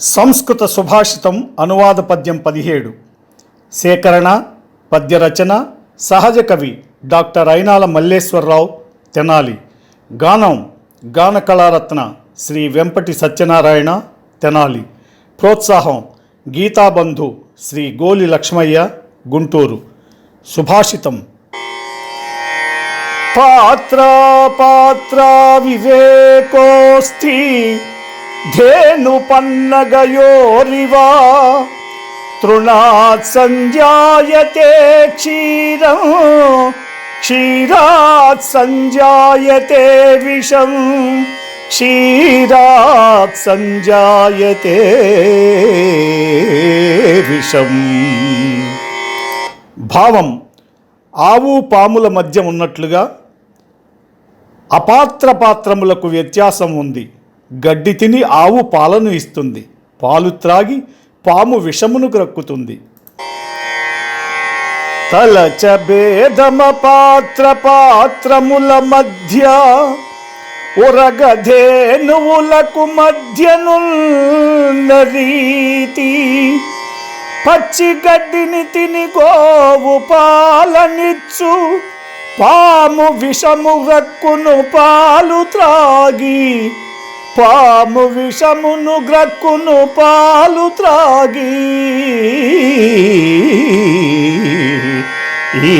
సంస్కృత సుభాషితం అనువాద పద్యం పదిహేడు. సేకరణ పద్యరచన సహజ కవి డాక్టర్ అయినాల మల్లేశ్వరరావు తెనాలి. గానం గాన కళారత్న శ్రీ వెంపటి సత్యనారాయణ తెనాలి. ప్రోత్సాహం గీతాబంధు శ్రీ గోలి లక్ష్మయ్య గుంటూరు. సుభాషితం. పాత్ర పాత్ర వివేకోస్తి ధేను పన్నగయోరివా తృణాత్ సంజాయతే క్షీరం క్షీరాత్ సంజాయతే విషం క్షీరాత్ సంజాయతే విషం. భావం ఆవు పాముల మధ్య ఉన్నట్లుగా అపాత్ర పాత్రములకు వ్యత్యాసం ఉంది. గడ్డి తిని ఆవు పాలను ఇస్తుంది. పాలు త్రాగి పాము విషమును గ్రక్కుతుంది. తలచ భేదమ పాత్ర పాత్రముల మధ్య ఉరగధేనువులకు మధ్యనున్న రీతి. పచ్చి గడ్డిని తిని గోవు పాలనిచ్చు. పాము విషము రక్కును పాలు త్రాగి పాము విషమును గ్రక్కును పాలు త్రాగి ఈ